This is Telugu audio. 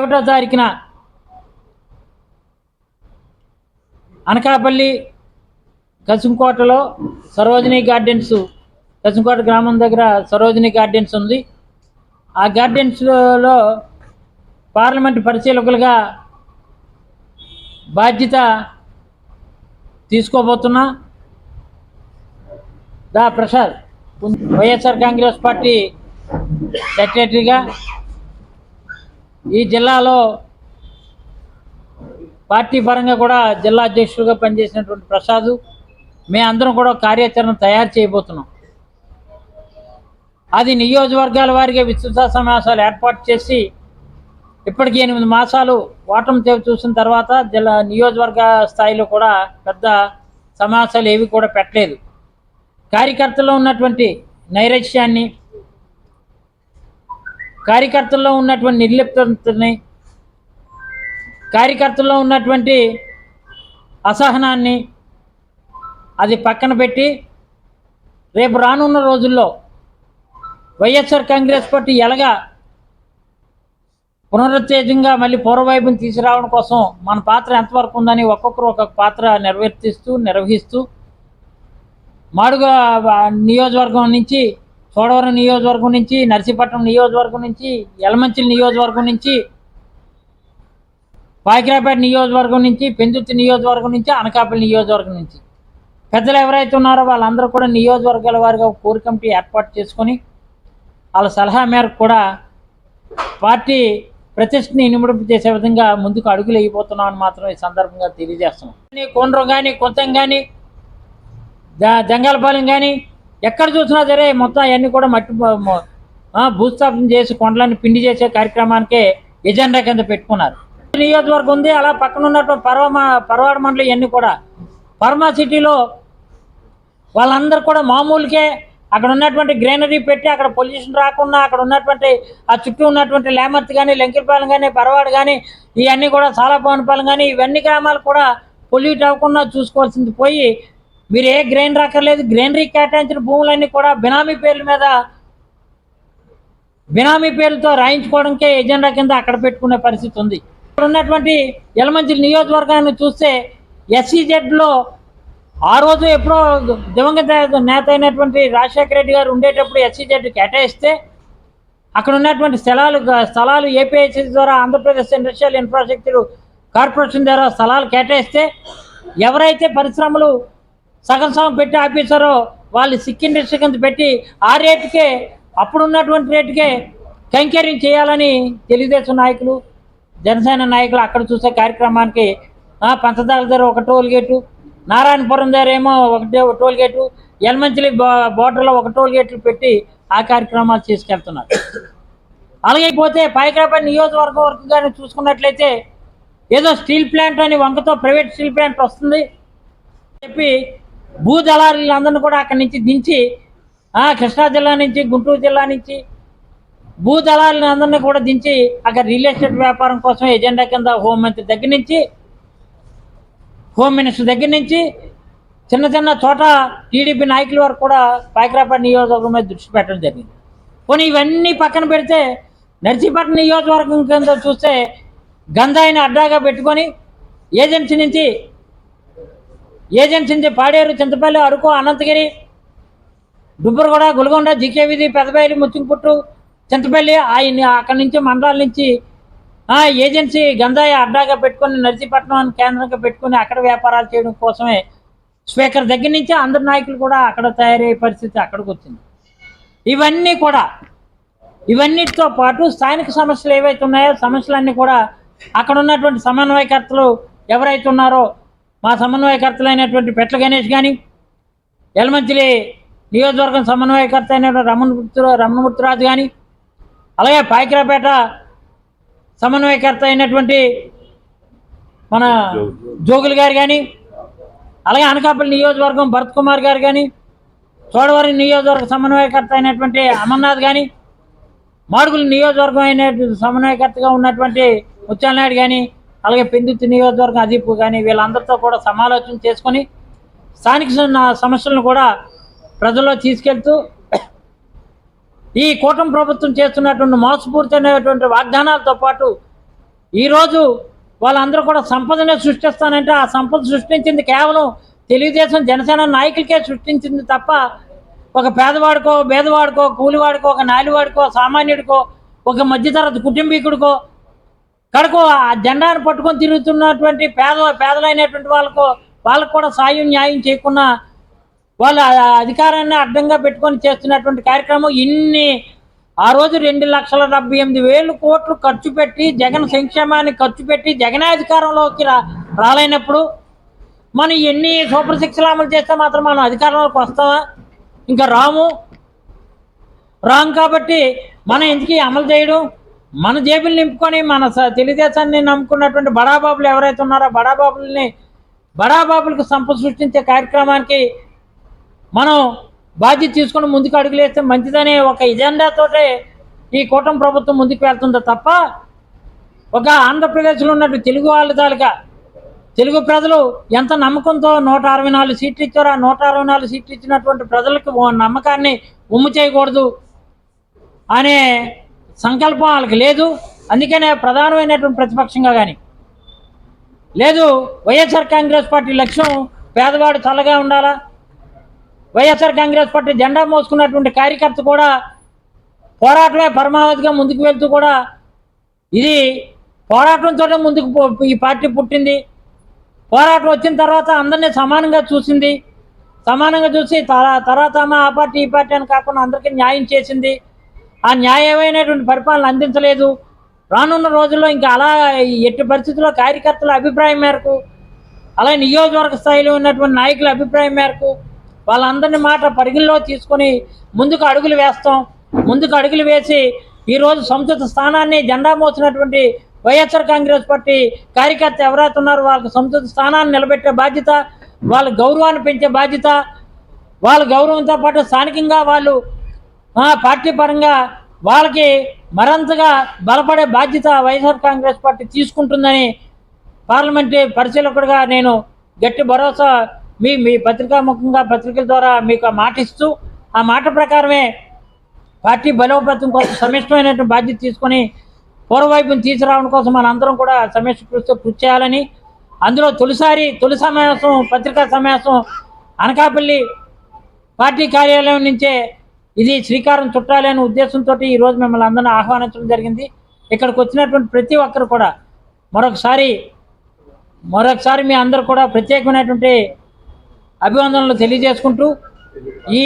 ఒకటో తారీఖున అనకాపల్లి కసింకోటలో సరోజినీ గార్డెన్స్ కసింకోట గ్రామం దగ్గర సరోజినీ గార్డెన్స్ ఉంది. ఆ గార్డెన్స్లో పార్లమెంట్ పరిశీలకులుగా బాధ్యత తీసుకోబోతున్నా దా ప్రసాద్. వైఎస్ఆర్ కాంగ్రెస్ పార్టీ సెక్రటరీగా ఈ జిల్లాలో పార్టీ పరంగా కూడా జిల్లా అధ్యక్షుడిగా పనిచేసినటువంటి ప్రసాద్ మేమందరం కూడా కార్యాచరణ తయారు చేయబోతున్నాం. అది నియోజకవర్గాల వారిగా విస్తృత సమావేశాలు ఏర్పాటు చేసి ఇప్పటికి ఎనిమిది మాసాలు ఓటమి తెవి చూసిన తర్వాత జిల్లా నియోజకవర్గ స్థాయిలో కూడా పెద్ద సమావేశాలు ఏవి కూడా పెట్టలేదు. కార్యకర్తల్లో ఉన్నటువంటి నైరాశ్యాన్ని కార్యకర్తల్లో ఉన్నటువంటి నిర్లిప్తని కార్యకర్తల్లో ఉన్నటువంటి అసహనాన్ని అది పక్కన పెట్టి రేపు రానున్న రోజుల్లో వైఎస్ఆర్ కాంగ్రెస్ పార్టీ ఎలాగా పునరుత్తేజంగా మళ్ళీ పూర్వవైపుని తీసుకురావడం కోసం మన పాత్ర ఎంతవరకు ఉందని ఒక్కొక్కరు ఒక్కొక్క పాత్ర నిర్వర్తిస్తూ నిర్వహిస్తూ మాడుగా నియోజకవర్గం నుంచి చోడవరం నియోజకవర్గం నుంచి నర్సీపట్నం నియోజకవర్గం నుంచి యలమంచిలి నియోజకవర్గం నుంచి పాకిరాపేట నియోజకవర్గం నుంచి పెందుర్తి నియోజకవర్గం నుంచి అనకాపల్లి నియోజకవర్గం నుంచి. పెద్దలు ఎవరైతే ఉన్నారో వాళ్ళందరూ కూడా నియోజకవర్గాల వారిగా కోర్ కమిటీ ఏర్పాటు చేసుకొని వాళ్ళ సలహా మేరకు కూడా పార్టీ ప్రతిష్టని ఇనుమడింపు చేసే విధంగా ముందుకు అడుగులు వేయబోతున్నామని మాత్రం ఈ సందర్భంగా తెలియజేస్తున్నాం. కోనరం కానీ కొంతం కానీ జ- జంగాలపాలెం కానీ ఎక్కడ చూసినా సరే మొత్తం అవన్నీ కూడా మట్టి బ- భూస్థాపన చేసి కొండలన్నీ పిండి చేసే కార్యక్రమానికే ఎజెండా కింద పెట్టుకున్నారు. నియోజకవర్గం ఉంది అలా పక్కన ఉన్నటువంటి పర్వమా పర్వాడ మండలి ఇవన్నీ కూడా. పర్మా సిటీలో వాళ్ళందరూ కూడా మామూలుకే అక్కడ ఉన్నటువంటి గ్రీనరీ పెట్టి అక్కడ పొల్యూషన్ రాకుండా అక్కడ ఉన్నటువంటి ఆ చుట్టూ ఉన్నటువంటి లేమర్త్ కానీ లెంకిపాలెం కానీ పరవాడు కానీ ఇవన్నీ కూడా సాలాపవనపాలెం కానీ ఇవన్నీ గ్రామాలు కూడా పొల్యూట్ అవ్వకుండా చూసుకోవాల్సింది పోయి మీరు ఏ గ్రైన్ రాకర్లేదు గ్రైనరీ కేటాయించిన భూములన్నీ కూడా బినామీ పేర్ల మీద బినామీ పేర్లతో రాయించుకోవడానికే ఎజెండా కింద అక్కడ పెట్టుకునే పరిస్థితి ఉంది. ఇక్కడ ఉన్నటువంటి యలమంచి నియోజకవర్గాన్ని చూస్తే ఎస్సీజెడ్లో ఆ రోజు ఎప్పుడో దివంగత నేత అయినటువంటి రాజశేఖర రెడ్డి గారు ఉండేటప్పుడు ఎస్సీజెడ్ కేటాయిస్తే అక్కడ ఉన్నటువంటి స్థలాలు స్థలాలు ఏపీఐసి ద్వారా ఆంధ్రప్రదేశ్ ఇండస్ట్రియల్ ఇన్ఫ్రాస్ట్రక్చర్ కార్పొరేషన్ ద్వారా స్థలాలు కేటాయిస్తే ఎవరైతే పరిశ్రమలు సగం సగం పెట్టి ఆపేశారో వాళ్ళు సిక్ ఇండస్ట్రీ పెట్టి ఆ రేటుకే అప్పుడు ఉన్నటువంటి రేటుకే కైంకర్యం చేయాలని తెలుగుదేశం నాయకులు జనసేన నాయకులు అక్కడ చూసే కార్యక్రమానికి పంచదార దగ్గర ఒక టోల్ గేటు నారాయణపురం దగ్గర ఏమో ఒకటే టోల్ గేటు ఎల్మంచిలి బోర్డర్లో ఒక టోల్ గేట్లు పెట్టి ఆ కార్యక్రమాలు తీసుకెళ్తున్నారు అలాగే పోతే పైకాపై నియోజకవర్గం వరకు కానీ చూసుకున్నట్లయితే ఏదో స్టీల్ ప్లాంట్ అని వంకతో ప్రైవేట్ స్టీల్ ప్లాంట్ వస్తుంది చెప్పి భూ దళారులందరినీ కూడా అక్కడి నుంచి దించి కృష్ణా జిల్లా నుంచి గుంటూరు జిల్లా నుంచి భూ దళాలను కూడా దించి అక్కడ రియల్ ఎస్టేట్ వ్యాపారం కోసం ఎజెండా కింద హోంమంత్రి దగ్గర నుంచి హోమ్ మినిస్టర్ దగ్గర నుంచి చిన్న చిన్న చోట టీడీపీ నాయకుల వరకు కూడా పైకరాపేట నియోజకవర్గం మీద దృష్టి పెట్టడం జరిగింది. పోనీ ఇవన్నీ పక్కన పెడితే నర్సీపట్నం నియోజకవర్గం కింద చూస్తే గంధాయిని అడ్డాగా పెట్టుకొని ఏజెన్సీ నుంచి ఏజెన్సీ నుంచి పాడేరు చింతపల్లి అరకు అనంతగిరి డుబ్బరగూడ గులగొండ జికే వీధి పెదపల్లి ముచ్చింపుట్టు చింతపల్లి ఆయన అక్కడి నుంచి మండలాల నుంచి ఏజెన్సీ గంజాయి అడ్డాగా పెట్టుకొని నర్సీపట్నం కేంద్రంగా పెట్టుకొని అక్కడ వ్యాపారాలు చేయడం కోసమే స్పీకర్ దగ్గర నుంచి అందరి నాయకులు కూడా అక్కడ తయారయ్యే పరిస్థితి అక్కడికి వచ్చింది. ఇవన్నీ కూడా ఇవన్నిటితో పాటు స్థానిక సమస్యలు ఏవైతే ఉన్నాయో సమస్యలన్నీ కూడా అక్కడ ఉన్నటువంటి సమన్వయకర్తలు ఎవరైతే ఉన్నారో మా సమన్వయకర్తలు అయినటువంటి పెట్ల గణేష్ కానీ ఎల్మంచిలి నియోజకవర్గం సమన్వయకర్త అయినటువంటి రమణమూర్తి రమణమూర్తిరాజు కానీ అలాగే పాయకిరాపేట సమన్వయకర్త అయినటువంటి మన జోగులు గారు కానీ అలాగే అనకాపల్లి నియోజకవర్గం భరత్ కుమార్ గారు కానీ చోడవరం నియోజకవర్గ సమన్వయకర్త అయినటువంటి అమర్నాథ్ కానీ మాడుగుల నియోజకవర్గం అయిన సమన్వయకర్తగా ఉన్నటువంటి ముత్యాలనాయుడు కానీ అలాగే పెందుతి నియోజకవర్గం అదీపు కానీ వీళ్ళందరితో కూడా సమాలోచన చేసుకొని స్థానిక సమస్యలను కూడా ప్రజల్లో తీసుకెళ్తూ ఈ కూటమి ప్రభుత్వం చేస్తున్నటువంటి మోసపూరితమైనటువంటి వాగ్దానాలతో పాటు ఈరోజు వాళ్ళందరూ కూడా సంపదనే సృష్టిస్తానంటే ఆ సంపద సృష్టించింది కేవలం తెలుగుదేశం జనసేన నాయకులకే సృష్టించింది తప్ప ఒక పేదవాడికో బేదవాడికో కూలివాడికో ఒక నాలివాడికో సామాన్యుడికో ఒక మధ్యతరగతి కుటుంబీకుడికో కడుకు ఆ జెండాను పట్టుకొని తిరుగుతున్నటువంటి పేద పేదలైనటువంటి వాళ్ళకు వాళ్ళకు కూడా సాయం న్యాయం చేయకుండా వాళ్ళ అధికారాన్ని అడ్డంగా పెట్టుకొని చేస్తున్నటువంటి కార్యక్రమం ఇన్ని ఆ రోజు రెండు లక్షల డెబ్బై ఎనిమిది వేలు కోట్లు ఖర్చు పెట్టి జగన్ సంక్షేమాన్ని ఖర్చు పెట్టి జగన్ అధికారంలోకి రా రాలైనప్పుడు మనం ఎన్ని సూపర్ శిక్షలు అమలు చేస్తే మాత్రం మనం అధికారంలోకి వస్తామా? ఇంకా రాము రాము కాబట్టి మనం ఎందుకు అమలు చేయడం మన జేబులు నింపుకొని మన తెలుగుదేశాన్ని నమ్ముకున్నటువంటి బడాబాబులు ఎవరైతే ఉన్నారో బడాబాబుల్ని బడాబాబులకు సంపద సృష్టించే కార్యక్రమానికి మనం బాధ్యత తీసుకొని ముందుకు అడుగులేస్తే మంచిదనే ఒక ఎజెండాతోటే ఈ కూటమి ప్రభుత్వం ముందుకు వెళ్తుందో తప్ప ఒక ఆంధ్రప్రదేశ్లో ఉన్నట్టు తెలుగు వాళ్ళ తాలూకా తెలుగు ప్రజలు ఎంత నమ్మకంతో నూట అరవై నాలుగు సీట్లు ఇచ్చారో ఆ నూట అరవై నాలుగు సీట్లు ఇచ్చినటువంటి ప్రజలకు ఓ నమ్మకాన్ని ఉమ్ము చేయకూడదు అనే సంకల్పం వాళ్ళకి లేదు. అందుకనే ప్రధానమైనటువంటి ప్రతిపక్షంగా కానీ లేదు వైఎస్ఆర్ కాంగ్రెస్ పార్టీ లక్ష్యం పేదవాడు చల్లగా ఉండాలా? వైఎస్ఆర్ కాంగ్రెస్ పార్టీ జెండా మోసుకున్నటువంటి కార్యకర్త కూడా పోరాటమే పరమావధిగా ముందుకు వెళ్తూ కూడా ఇది పోరాటంతోనే ముందుకు ఈ పార్టీ పుట్టింది. పోరాటం వచ్చిన తర్వాత అందరినీ సమానంగా చూసింది. సమానంగా చూసి తర్వాత ఆ పార్టీ ఈ పార్టీ అని కాకుండా అందరికీ న్యాయం చేసింది. ఆ న్యాయమైనటువంటి పరిపాలన అందించలేదు. రానున్న రోజుల్లో ఇంకా అలా ఎట్టి పరిస్థితుల్లో కార్యకర్తల అభిప్రాయం మేరకు అలా నియోజకవర్గ స్థాయిలో ఉన్నటువంటి నాయకుల అభిప్రాయం మేరకు వాళ్ళందరినీ మాట పరిగణలో తీసుకొని ముందుకు అడుగులు వేస్తాం. ముందుకు అడుగులు వేసి ఈరోజు సముచిత స్థానాన్ని జెండా మోసినటువంటి వైఎస్ఆర్ కాంగ్రెస్ పార్టీ కార్యకర్త ఎవరైతే ఉన్నారో వాళ్ళకి సముచిత స్థానాన్ని నిలబెట్టే బాధ్యత వాళ్ళ గౌరవాన్ని పెంచే బాధ్యత వాళ్ళ గౌరవంతో పాటు స్థానికంగా వాళ్ళు పార్టీ పరంగా వాళ్ళకి మరింతగా బలపడే బాధ్యత వైఎస్ఆర్ కాంగ్రెస్ పార్టీ తీసుకుంటుందని పార్లమెంటరీ పరిశీలకుడిగా నేను గట్టి భరోసా మీ మీ పత్రికా ముఖంగా పత్రికల ద్వారా మీకు మాటిస్తూ మాట ఇస్తూ ఆ మాట ప్రకారమే పార్టీ బలోపేతం కోసం సమిష్టమైనటువంటి బాధ్యత తీసుకొని పూర్వవైపుని తీసుకురావడం కోసం మనందరం కూడా సమిష్టి కృషితో కృషి చేయాలని అందులో తొలిసారి తొలి సమావేశం పత్రికా సమావేశం అనకాపల్లి పార్టీ కార్యాలయం నుంచే ఇది శ్రీకారం చుట్టాలి అనే ఉద్దేశంతో ఈరోజు మిమ్మల్ని అందరిని ఆహ్వానించడం జరిగింది. ఇక్కడికి వచ్చినటువంటి ప్రతి ఒక్కరు కూడా మరొకసారి మరొకసారి మీ అందరు కూడా ప్రత్యేకమైనటువంటి అభివందనలు తెలియజేసుకుంటూ ఈ